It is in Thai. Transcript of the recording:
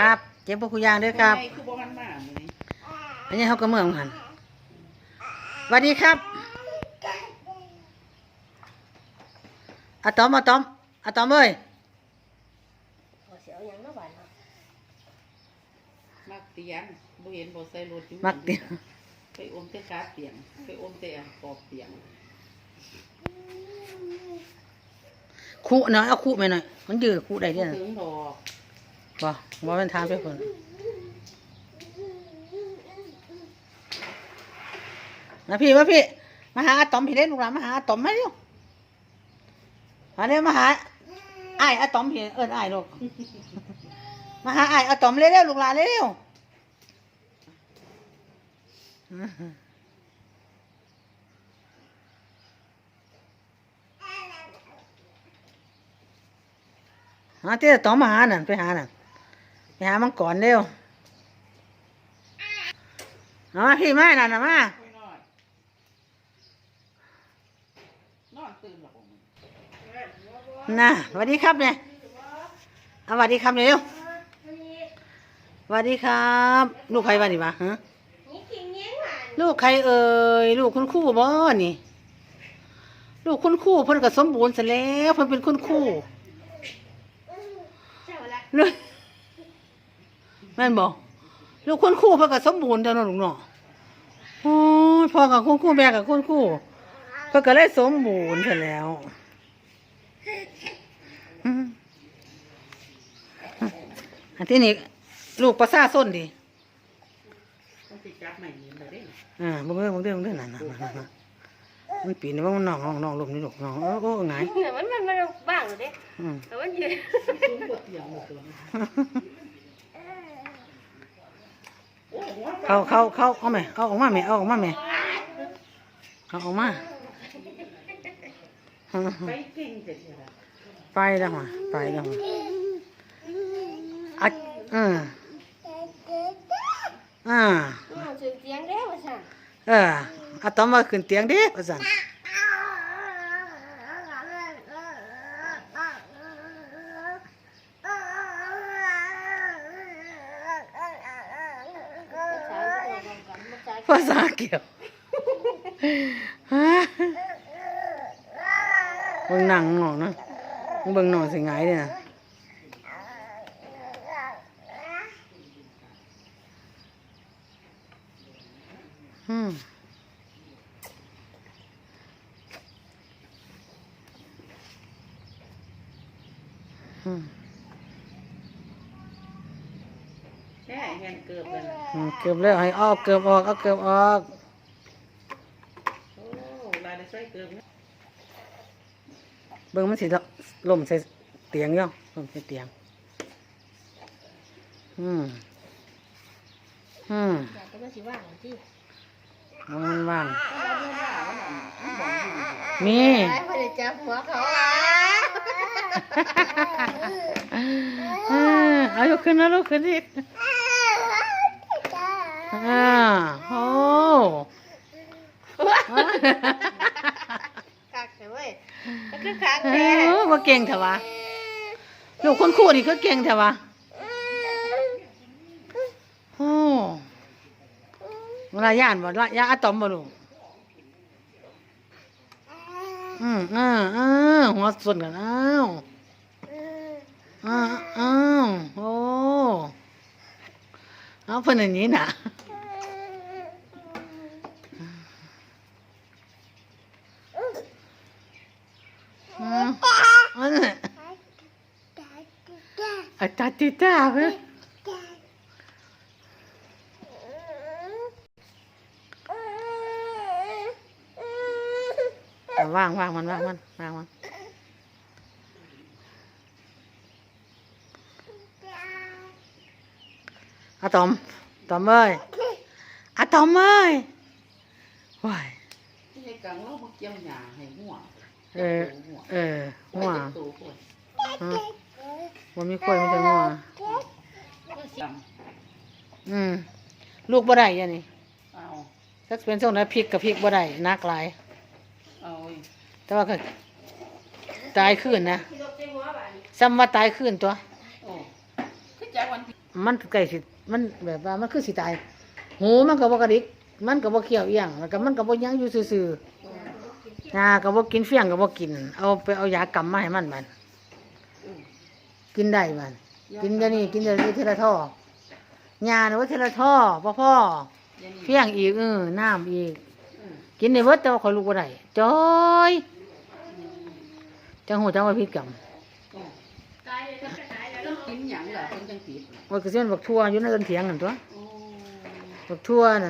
ครับเจ็บปวดคุยางด้วยครับทำไมคือบ่มันมามื้อนี้อันนี้เขาก็เมืองหันสวัสดีครับอะตอมอะตอมอะตอมเอ้ยเสียวยังน้ำหวานเนาะมักเตียงบ่เห็นบ่ใส่รถอยู่มักเตียงไปอมแต่กาเตียงไปอมแต่ขอบเตียงคู่หน่อยเอาคู่ไปหน่อย มันยืดคู่ได้ด้วยบ่นะถึงดอก บ่บ่เป็นทางไปคนมาพี่มาพี่มาหาอะตอมพี่เล่นลูกหลานมาหาอะตอมมาเร็วมาเร็วมาหาไอ้อะตอมพี่เอิ้นไอ้ลูกมาหาไอ้อะตอมเร็วๆลูกหลานเร็วหาเตี้ยตองมาหาน่ะไปหาน่ะ ไปหามังกรเร็วเอามาพี่มาน่ะน่ะมาค่อยนอนนอนตื่นหรอกผมน่ะสวัสดีครับเนี่ยเอาสวัสดีครับเร็วสวัสดีครับ ลูกใครบ้านี่วะฮะนี่กินเงี้ยหวานลูกใครเอ่ยลูกคุณครู่บ่นี่ ลูกคุณครู่เพิ่นก็สมบูรณ์เสร็จแล้วเพิ่นเป็นคุณครู่เจ้าละลูกแม่นบ่ลูกคุณครู่เพิ่นก็สมบูรณ์เด้อเนาะลูกเนาะโอ้ยพ่อกับคุณครู่แม่กับคุณครู่เพื่อก็เลยสมบูรณ์เสร็จแล้วอืมอันที่นี่ลูกประสาส้นดิต้องสิจับใหม่นี่บ่ได้อ่ามึงเด้อมึงเด้อมึงเด้อนั่นน่ะนั่นน่ะนั่นมันปีนนี่ว่ามันนองนองนองลมนี่ลูกนองเออโอ้ไงายเนี่ยมันมันมันบ้างเลยเด้อืมแต่มันยืน สูงกว่า เตียงหมดเลยโอ้หัวเข้าเข้าเข้าเอาไหมเอาออกมาไหมเอาออกมาไหมเอาออกมาไปเก่งจังซี่ล่ะไปแล้วมาไปแล้วมาอะอืมอ่ามันถึงเสียงเด้ว่าสั่นเอออะตอมมาขึ้นเตียงเด้ว่าซั่น ภาษาเกี่ยวฮะเบิ่งหนังหนองนะเบิ่งหนองสิไงายเนี่ยนะอืมอืม แค่เห็นเกือบแล้วนะอืมเกือบแล้วให้เอาเกือบออกเอาเกือบออก โอ้ลายได้ใส่เกือบนะเบิ่งมันสิละล่มใส่เตียงย่อล่มใส่เตียง อืม อืมอยากจะมาสิว่างที่มันว่างเราเรื่องราวน่ะมันบอกอยู่มี ไอ้พอได้จับหัวเขาเออเอายกขึ้นนะลูกขึ้นอีก อ่าโอ้คักแต่เว้ยมันคือคักเอแท้อว่าเก่งเถอะวะลูกคนคู่นี่ก็เก่งเถอะวะโอ้เวลาย่านบ่ละย่าอะตอมบ่ลูกอืมอ่าอ่าหัวส่วนกันอ้าวอ้าวอ้าวโอ้เอาเพิ่นอย่างนี้น่ะอืมอันนั้น อาตาติตาเว้ยเอาว่างว่างมันว่างมัน ว่างมันอะตอมตอมเอ้ยอะตอมเอ้ยว้ายที่ให้กังเรามาเกี่ยวหญ้าให้หัวเออหัวเออหัวไปจับตัวคนฮะมันมีคนมันจะงัวจอืมลูกบ่ได้ยันนี่ำเอาถ้าเป็นช่วงนั้นพริกกับพริกบ่ได้นักหลาย เอาไว้แต่ว่าก็ตายขึ้นนะที่รถเต็มหัวบ้านซ้ำว่าตายขึ้นตัว โอ้คือจัจากวันที่มันใกล้สิมันแบบว่ามันคือสิตายหูมันก็บ่กระดิก มันก็บ่เคี้ยวเอียงแล้วก็มันก็บ่ยั้งอยู่ซื่อๆนาก็บ่กินเฟี้ยงก็บ่กิน เอาไปเอายากำมาให้มันมัน กินได้มันกินเดี๋ยวนี้กินเดี๋ยวนี้เทละท่อยาเนี่ยว่าเทละท่อพ่อพ่อเดี๋ยวนี้เฟี้ยงอีกเออน้ำอีกอืมกินในเบิดแต่ว่าข่อยลูกบ่ได้จอยจังหูจังว่าพิษกรรมอืมกินหยังล่ะเพิ่นจังผิดว่าคือสิมันบักทั่วอยู่ในเอิ้นเถียงนั่นตัวโอ้บักทั่วน่ะ